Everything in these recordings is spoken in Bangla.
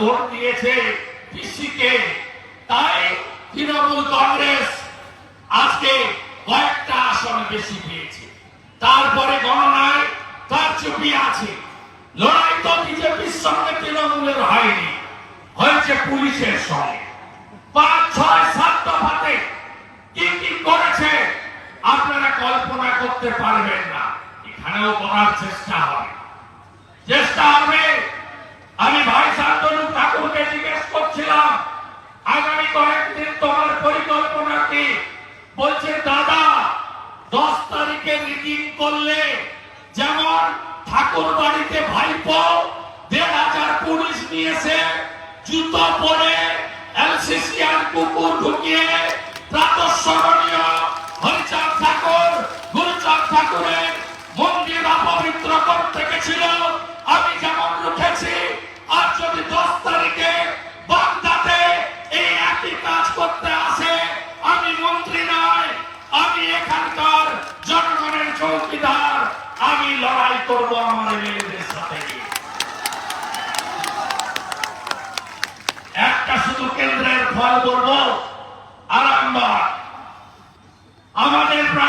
ভোট দিয়েছে পিসিকে তাই তৃণমূল কংগ্রেস আজকে কয়েকটা আসন বেশি পেয়েছে। তারপরে গণনায় তার চুপি আছে। লড়াই তো বিজেপির সঙ্গে তৃণমূলের হয়নি, হয়েছে পুলিশের সঙ্গে। পাঁচ, ছয়, সাত দফাতে কি কি করেছে আপনারা কল্পনা করতে পারবেন না। এখানেও করার চেষ্টা হবে। দাদা, দশ তারিখে মিটিং করলে যেমন ঠাকুর বাড়িতে ভাইপো দেড় হাজার পুলিশ নিয়েছে, জুতো পরে এলসিসি আর কুকুর ঢুকিয়ে প্রাতঃস্মরণীয়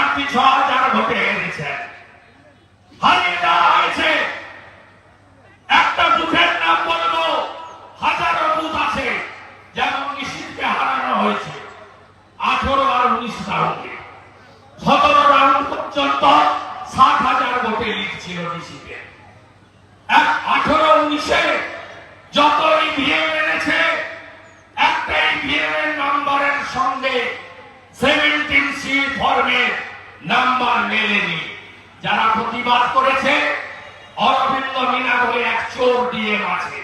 প্রার্থী ছ হাজার ভোটে হেরেছেন হারিয়ে দেওয়া হয়েছে একটা বুথের নাম বলব হাজারো বুথ আছে যেমন নিশ্চিতকে হারানো হয়েছে আঠারো আর উনিশ রাউন্ডে সতেরো রাউন্ড পর্যন্ত সাত হাজার ভোটে লিড ছিল নিশ্চিতে এক আঠারো উনিশে যত ইভিএম এনেছে একটা ইভিএম এর নম্বরের সঙ্গে সেভেন্টিন সি ফর্মের নাম্বার মেলেনি যারা প্রতিবাদ করেছে, অরবিন্দ মিনা বলে এক চোর ডিএম আছে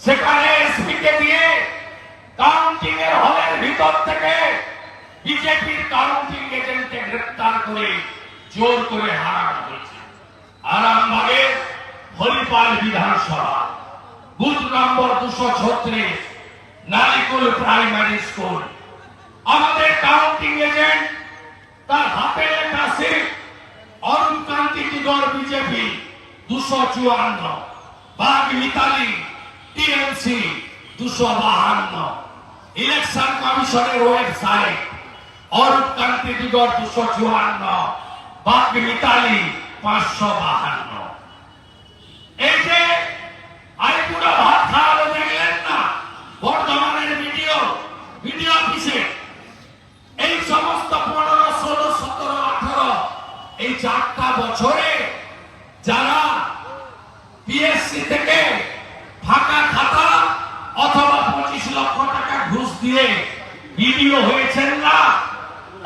সেখানে এসপিকে দিয়ে কাউন্টিং এর হলের ভিতর থেকে বিজেপির কাউন্টিং এজেন্টকে গ্রেপ্তার করে জোর করে হারানো হয়েছে আরামবাগের হরিপাল বিধানসভা, বুথ নম্বর দুশো ছত্রিশ নালিকুল প্রাইমারি স্কুল। আমাদের কাউন্টিং এজেন্ট, তার হাতে লেখা সিট কান্তি বিজেপি দুশো চুয়ান্ন, বাঘ মিতালি, টিএমসি দুশো বাহান্ন। ইলেকশন কমিশনের ওয়েবসাইট অরূপ কান্তি দিগর দুশো চুয়ান্ন, বাঘ মিতালি পাঁচশো বাহান্ন। এই যে আইপুরা ভাত খাওয়ালো দেখলেন না, বর্ধমানের ভিডিও ভিডিও অফিসে, এই সমস্ত পনেরো এই চারটা বছরে যারা পিএসসি থেকে ফাঁকা খাতা অথবা পঁচিশ লক্ষ টাকা ঘুষ দিয়ে ভিডিও হয়েছেন না,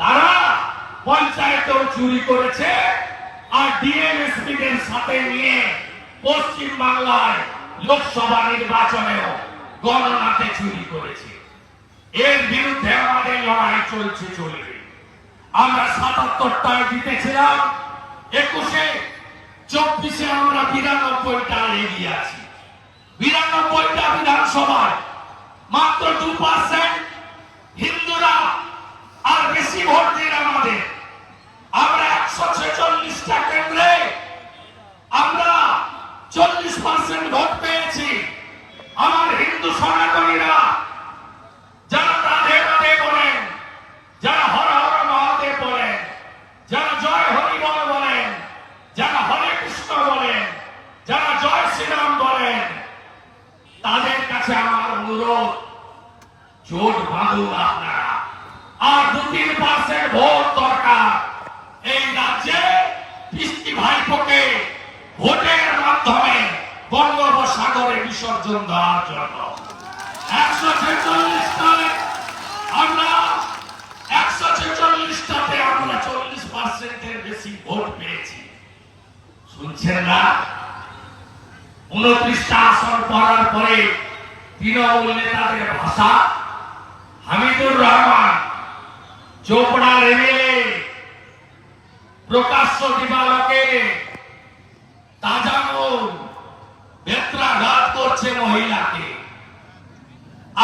তারা পঞ্চায়েতেও চুরি করেছে আর ডিএমএসপিদের সাথে নিয়ে পশ্চিম বাংলায় লোকসভা নির্বাচনেও গণনাতে চুরি করেছে। এর বিরুদ্ধে আমাদের লড়াই চলছে, চলবে। আমরা সাতাত্তরটায় জিতেছিলাম, একুশে, চব্বিশে আমরা বিরানব্বইটা এগিয়ে আছি বিরানব্বইটা বিধানসভায় মাত্র দু হিন্দুরা আর বেশি ভোট দিন আমাদের। আমরা একশো ছেচল্লিশটা কেন্দ্রে আমরা চল্লিশ পার্সেন্ট ভোট পেয়েছি। আমার হিন্দু সনাতনীরা যারা রাধে রাধে বলেন যারা হর হর মহাদেব বলেন যারা জয় হরি বল বলেন যারা হরে কৃষ্ণ বলেন যারা বলেন, তাদের কাছে আমার অনুরোধ, জোট বাঁধুন আপনারা। আর দু তিন পার্সেন্ট ভোট দরকার। এই রাজ্যে বৃষ্টি ভাইপোকে ভোটের মাধ্যমে বঙ্গোপসাগরে বিসর্জন দেওয়ার জন্য। একশো ছেচল্লিশটায় আমরা একশো ছেচল্লিশটাতে আমরা চল্লিশ পার্সেন্টের বেশি ভোট পেয়েছি। শুনছেন না? উনত্রিশটা আসন পড়ার পরে তৃণমূল নেতাদের ভাষা, হামিদুর রহমান, চোপড়ার এমএলএ, প্রকাশ্য দিবালকে তাজামুল বেত্রাঘাত করছে মহিলাকে।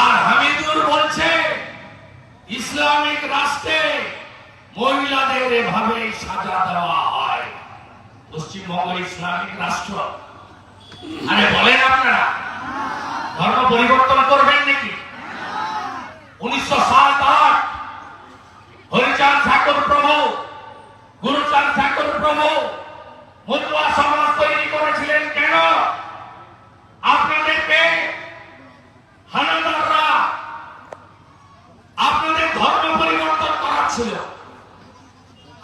আর হামিদুর বলছে, ইসলামিক রাষ্ট্রে মহিলাদের এভাবে সাজা দেওয়া হয়। পশ্চিমবঙ্গ ইসলামিক রাষ্ট্র আরে বলেন আপনারা। ধর্ম পরিবর্তন করবেন নাকি উনিশশো সাত আট হরিচাঁদ ঠাকুর প্রভু গুরুচাঁদ ঠাকুর প্রভু মতুয়া সমাজ তৈরি করেছিলেন কেন আপনাদেরকে হানাদাররা আপনাদের ধর্ম পরিবর্তন করাচ্ছিল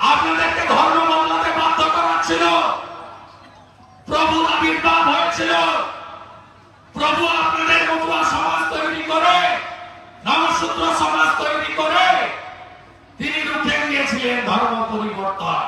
আপনাদেরকে ধর্ম বদলাতে বাধ্য করাচ্ছিল প্রভু আবির্ভাব হয়েছিল প্রভু আপনাদের মতুয়া সমাজ তৈরি করে নবসূত্র সমাজ তৈরি করে তিনি রুখে দিয়েছিলেন ধর্ম পরিবর্তন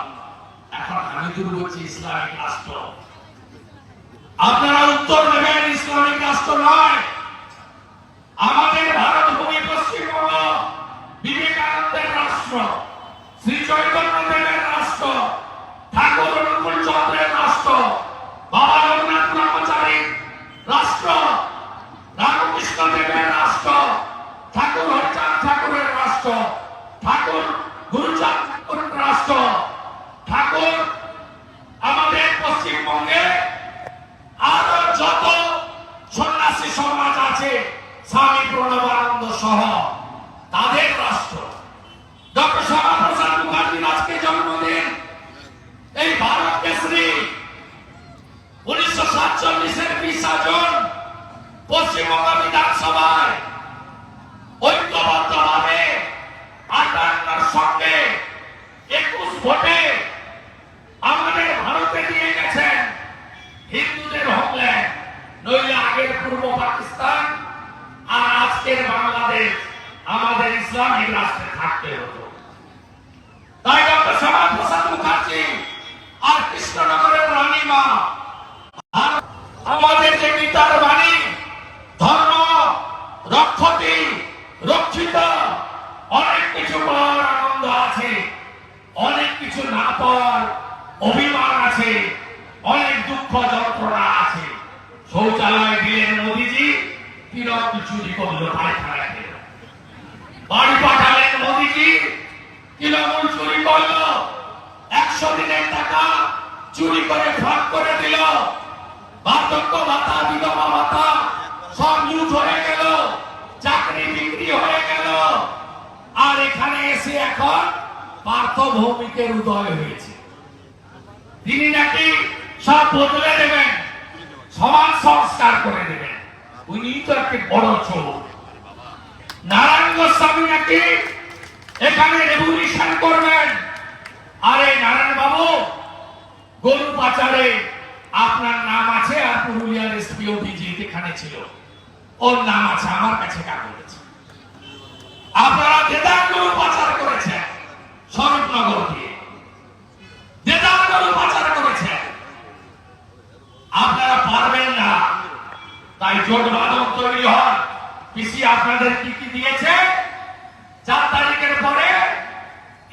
রাষ্ট্র। ঠাকুর চন্দ্রের রাষ্ট্র, বাবা জগন্নাথ ব্রহ্মচারীর রাষ্ট্র, রামকৃষ্ণ দেবের রাষ্ট্র, ঠাকুর হরিচাঁদ ঠাকুরের রাষ্ট্র, ঠাকুর গুরুচাঁদ ঠাকুরের রাষ্ট্র ঠাকুর আমাদের পশ্চিমবঙ্গে আরও যত সন্ন্যাসী সমাজ আছে স্বামী প্রণবানন্দ সহ তাদের রাষ্ট্র ডক্টর শ্যামাপ্রসাদ মুখার্জির আজকে জন্মদিন এই ভারত কেশরী সাতচল্লিশের বিসর্জন পশ্চিমবঙ্গ বিধানসভায় ঐক্যবদ্ধভাবে আটান্নর সঙ্গে একুশ ভোটে আমাদের ভারতে দিয়ে গেছেন হিন্দুদের হোমল্যান্ড নইলে আগের পূর্ব পাকিস্তান আর আজকের বাংলাদেশ আমাদের ইসলামিক রাষ্ট্রে থাকতে হতো তাই ডক্টর শ্যামা প্রসাদ মুখার্জি আর কৃষ্ণনগরের রানীমা আর আমাদের যে গীতার বাণী ধর্ম রক্ষতি রক্ষিত অনেক কিছু পাওয়ার আনন্দ আছে। অনেক কিছু না পাওয়ার অভিমান আছে। অনেক দুঃখ যন্ত্রণা আছে। শৌচালয় দিলেন মোদিজি চুরি বাড়ি পাঠালেন মোদিজি তৃণমূল চুরি একশো দিনের টাকা চুরি করে ফাঁক করে দিল। বার্ধক্য ভাতা, বিধবা সব লুট হয়ে গেল। চাকরি বিক্রি হয়ে গেল। আর এখানে এসে এখন পার্থ ভৌমিকের উদয় হয়েছে। তিনি নাকি সব বদলে দেবেন সমাজ সংস্কার করে দেবেন। উনি তো একটি বড় চোর। নারায়ণ গোস্বামী নাকি এখানে রেভলিউশন করবেন। আরে নারায়ণ বাবু, গরু পাচারে আপনার নাম আছে আর পুরুলিয়ার এসপি অভিজিৎ এখানে ছিল। ওর নাম আছে আমার কাছে কাগজ আছে আপনারা দেদার গরু পাচার করেছেন স্বরূপনগর দিয়ে দেদার গরু পাচার করেছেন। আপনারা পারবেন না। তাই জোট বাঁধন তৈরি হন। পিসি আপনাদের কি কি দিয়েছে? চার তারিখের পরে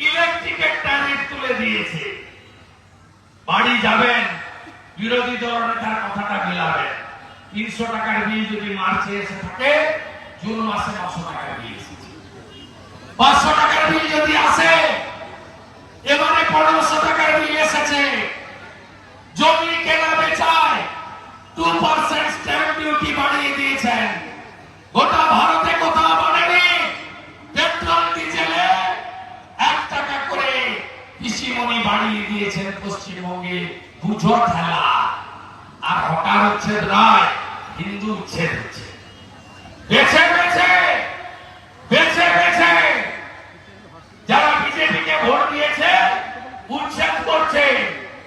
ইলেকট্রিকের ট্যারিফ তুলে দিয়েছে। বাড়ি যাবেন, বিরোধী দল নেতার কথাটা মিলাবেন। তিনশো টাকার বিল যদি মার্চে এসে থাকে, জুন মাসে নশো টাকার বিল এসেছে পাঁচশো টাকার বিল যদি আসে এবারে পনেরোশো টাকার বিল এসেছে জমি কেনা বেচায় টু পার্সেন্ট স্ট্যাম্প ডিউটি বাড়িয়ে দিয়েছেন গোটা ভারতে কোথাও বাড়েনি পেট্রোল ডিজেলে এক টাকা করে কৃষিমণি বাড়িয়ে দিয়েছেন পশ্চিমবঙ্গে বুঝো ঠেলা আর হকার উচ্ছেদ নয় হিন্দু উচ্ছেদ হচ্ছে বেছে বেছে বেছে বেছে যারা বিজেপিকে ভোট দিয়েছে উচ্ছেদ করছে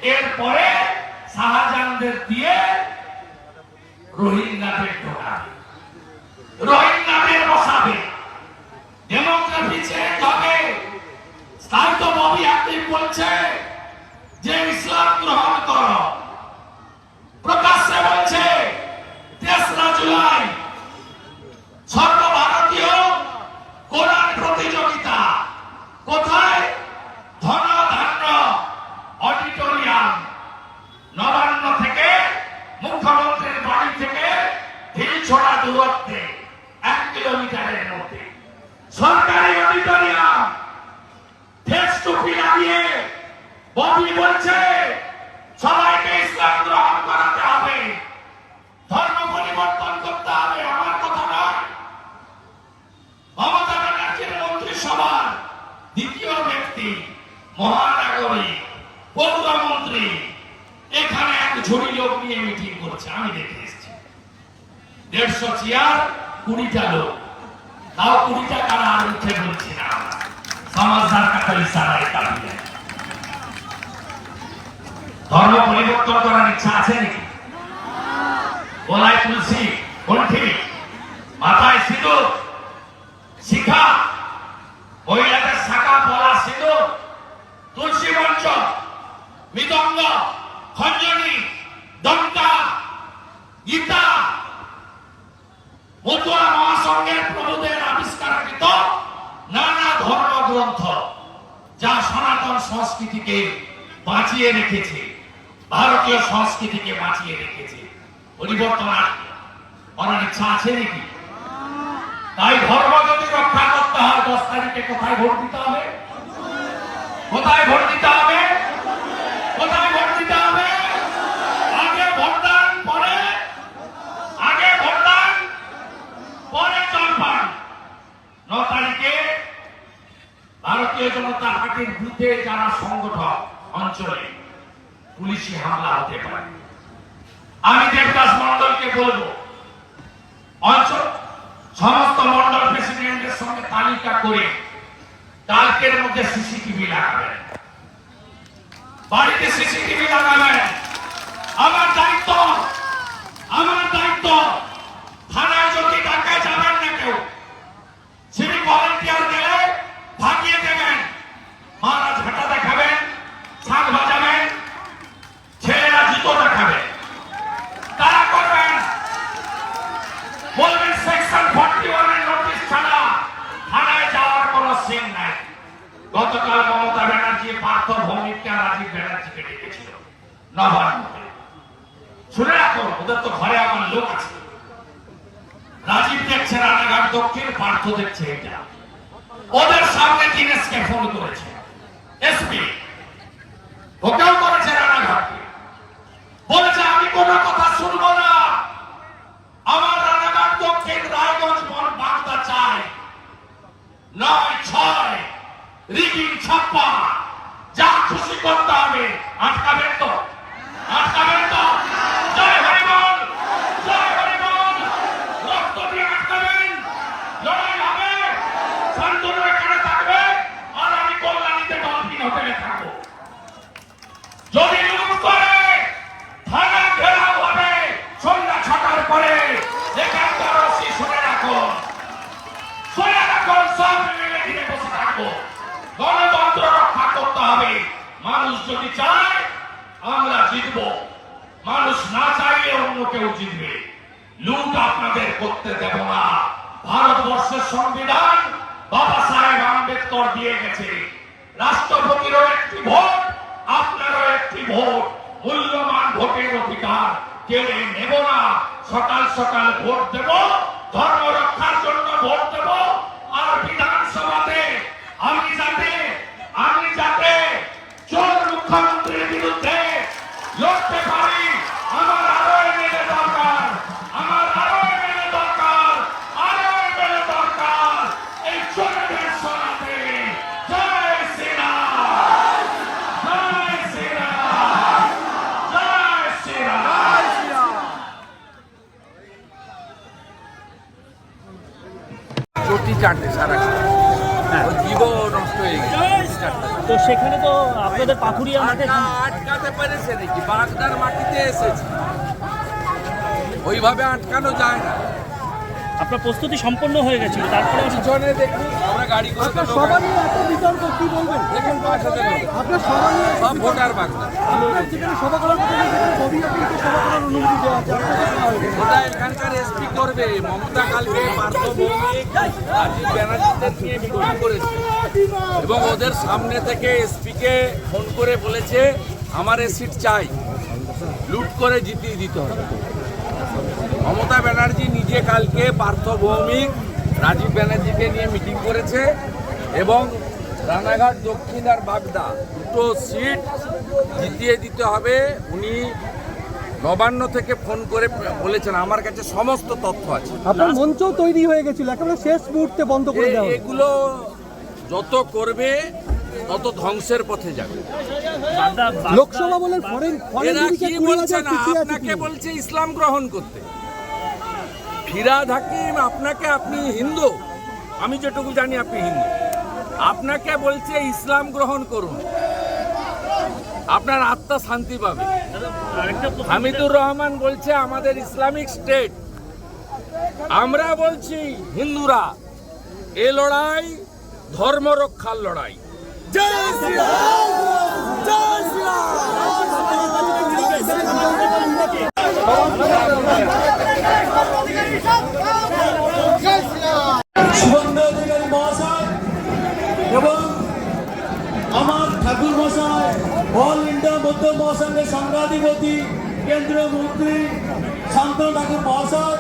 এরপরে শাহজাহানদের দিয়ে রোহিঙ্গাদের ঢোকাবে রোহিঙ্গাদের বসাবে। ডেমোগ্রাফি চেঞ্জ হবে তাই তো ববি একদিন বলছে যে দিলাম নবান্ন থেকে মুখ্যমন্ত্রীর বাড়ি থেকে ঢিলছড়া দূরত্বে এক কিলোমিটারের মধ্যে। সরকারি অডিটোরিয়াম ফেস টুপি লাগিয়ে ববি বলছে, সবাইকে ইসলাম গ্রহণ করাতে হবে। ধর্ম পরিবর্তন করতে হবে, আমার কথা নয়। মমতা ব্যানার্জির মন্ত্রিসভার দ্বিতীয় ব্যক্তি, মহানগরী, গৌতম ঝুড়ি লোক নিয়ে মিটিং করছে, আমি দেখে এসেছি। দেড়শো চেয়ার, কুড়িটা লোক। তাও কুড়িটা কারা আর উঠে বলছি না? সমাজদার কাছে ইশারায় কামিয়ে ধর্ম পরিবর্তন করার ইচ্ছা আছে নাকি? গলায় তুলসী, কণ্ঠে। মাথায় সিঁদুর, শিখা। মহিলাদের শাখা, পলা, সিঁদুর। তুলসী মঞ্চ, মৃদঙ্গ, খঞ্জনি। সংস্কৃতিকে বাঁচিয়ে রেখেছে, ভারতীয় সংস্কৃতিকে বাঁচিয়ে রেখেছে। পরিবর্তন করার ইচ্ছা আছে নাকি? তাই ধর্ম যদি রক্ষা করতে হয়, দশ তারিখে কোথায় ভোট দিতে হবে? কোথায় ভোট দিতে হবে? কোথায় ভোট দিতে হবে আগে ভোটদান পরে আগে ভোটদান পরে জলপান ন তারিখে ভারতীয় জনতা পার্টির বুথে যারা সংগঠক অঞ্চলে পুলিশি হামলা হতে পারে আমি দেবদাস মন্ডলকে বলব অঞ্চল সমস্ত মন্ডল প্রেসিডেন্টের সঙ্গে তালিকা করে কালকের মধ্যে সিসিটিভি লাগাবেন বাড়িতে সিসিটিভি লাগাবেন আমার দায়িত্ব আমার দায়িত্ব থানায় যদি টাকায় যাবেন না কেউ সিভিক ভলেন্টিয়ার গেলে ভাগিয়ে দেবেন মারা ঝাঁটা দেখাবেন শাক বাজাবেন ছেলেরা জুতো দেখাবে তারা করবেন বলবেন সেকশন ফর্টি ওয়ানের নোটিশ ছাড়া থানায় যাওয়ার কোনো সিন নাই গতকাল মমতা ব্যানার্জি পার্থ ভৌমিককে আর রাজীব ব্যানার্জিকে ডেকেছিল নবান্নতে শুনে রাখুন ওদের তো ঘরে আমার লোক আছে রাজীব দেখছে রানাঘাট দক্ষিণ পার্থ দেখছে এটা। ওদের সামনে দিনেশকে ফোন করেছে। এসপি ওকেও করেছে রানাঘাটকে বলেছে, আমি কোনো কথা শুনব না। আমার রানাঘাট দক্ষিণ রায়গঞ্জ বন বাগদা চাই নয়, ছয় রিগিং ছাপ্পা। যা খুশি করতে হবে। আটকাবেন তো? আটকাবেন তো জয় হরিবল জয় হরিবল রক্ত দিয়ে আটকাবেন লড়াই হবে শান্তনু এখানে থাকবে আর আমি কল্যাণীতে ডলফিন হোটেলে থাকব যদি লুট করে থানা ঘেরাও হবে সন্ধ্যা ছটার পরে এখানকার ওসি শুনে রাখুন শুনে রাখুন সব মিলে ঘিরে বসে থাকব গণতন্ত্র রক্ষা করতে হবে মানুষ যদি চায় আমরা জিতবো মানুষ না চাইলে অন্য কেউ জিতবে লুট আপনাদের করতে দেব না। ভারতবর্ষের সংবিধান বাবা সাহেব আম্বেদকর দিয়ে গেছে। রাষ্ট্রপতিরও একটি ভোট, আপনারও একটি ভোট। মূল্যবান ভোটের অধিকার কেড়ে নেব না। সকাল সকাল ভোট দেব। ধর্ম রক্ষার জন্য ভোট দেব চারটে সারা নষ্ট হয়ে গেছে তো সেখানে তো আপনাদের মাঠে আটকাতে পেরেছে নাকি? বাগদার মাটিতে এসেছে। ওইভাবে আটকানো যায় না। আপনার প্রস্তুতি সম্পন্ন হয়ে গেছিল তারপরে পিছনে দেখুন। গাড়ি করে আপনার সভা নিয়ে এত বিতর্ক কি বলবেন? দেখুন পাশাতে লোক। আপনার সভা নিয়ে সব ভোটার বাগদা আপনার যেখানে সভা করার কথা সেখানে ববি আপিলকে সভা করার অনুমতি দেওয়া আছে আপনাকে দেওয়া হয়েছে ওটা এখানকার এসপি করবে মমতা কালকে পার্থ ভৌমিক রাজীব ব্যানার্জিদের নিয়ে করেছে। এবং ওদের সামনে থেকে এসপিকে ফোন করে বলেছে আমার এ সিট চাই। লুট করে জিতিয়ে দিতে হবে। মমতা ব্যানার্জি নিজে কালকে পার্থ ভৌমিক রাজীব ব্যানার্জিকে নিয়ে মিটিং করেছে এবং রানাঘাট দক্ষিণ আর বাগদা দুটো সিট জিতিয়ে দিতে হবে। উনি নবান্ন থেকে ফোন করে বলেছেন আমার কাছে সমস্ত তথ্য আছে। আপনার মঞ্চও তৈরি হয়ে গেছিল একেবারে শেষ মুহূর্তে বন্ধ করে দেওয়া এগুলো যত করবে তত ধ্বংসের পথে যাবে। লোকসভা বলে ফরেন ফরেন কি কুড়ি বলছে হাজার না? আপনাকে বলছে ইসলাম গ্রহণ করতে। ফিরাদ হাকিম আপনাকে আপনি হিন্দু। আমি যেটুকু জানি আপনি হিন্দু। আপনাকে বলছে ইসলাম গ্রহণ করুন। আপনার আত্মা শান্তি পাবে। হামিদুর রহমান বলছে, আমাদের ইসলামিক স্টেট। আমরা বলছি, হিন্দুরা, এ লড়াই ধর্ম রক্ষার লড়াই। সুবন্ধ অধিকারী এবং আমার ঠাকুর মশাই অল ইন্ডিয়া মধ্য মহাসংঘের সংঘাধিপতি কেন্দ্রীয় মন্ত্রী শান্ত ঠাকুর মহাশয়।